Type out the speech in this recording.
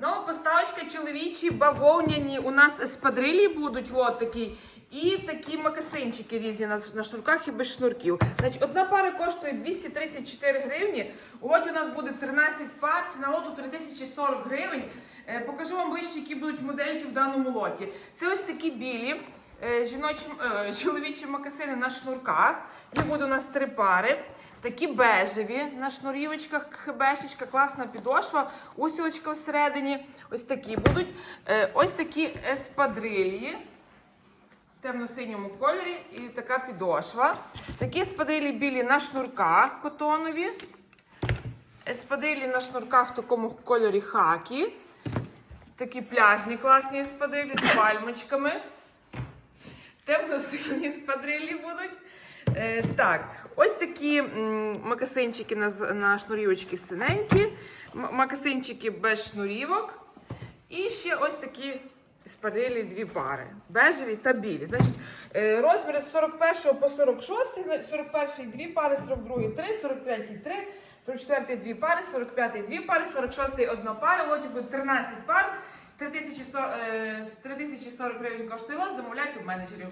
Ну, поставочка чоловічі, бавовняні. У нас еспадрилі будуть, от такі. І такі макасинчики різні на, на шнурках і без шнурків. Значить, одна пара коштує 234 гривні. Лоті у нас буде 13 пар, ціна лоту 3040 гривень. Е, покажу вам ближче, які будуть модельки в даному лоті. Це ось такі білі е, жіночі, е, чоловічі макасини на шнурках. Їх буде у нас три пари. Такі бежеві на шнурівочках, хебешечка, класна підошва, усілочка всередині. Ось такі будуть. Е, Ось такі еспадрилії в темно-синьому кольорі і така підошва. Такі еспадрилі білі на шнурках котонові. Еспадрилі на шнурках в такому кольорі хакі. Такі пляжні класні еспадрилі з пальмочками. Темно-сині спадрилі будуть. Е, так, ось такі макасинчики на, на шнурівочки синенькі, макасинчики без шнурівок. І ще ось такі спадрилі дві пари. Бежеві та білі. Значить, е, розміри з 41 по 46, 41 дві пари, 42 три, 43 три, 44 дві пари, 45 дві пари, 46 одна пара, в буде 13 пар. 3040 е, 3040 гривень коштує замовляйте в менеджерів.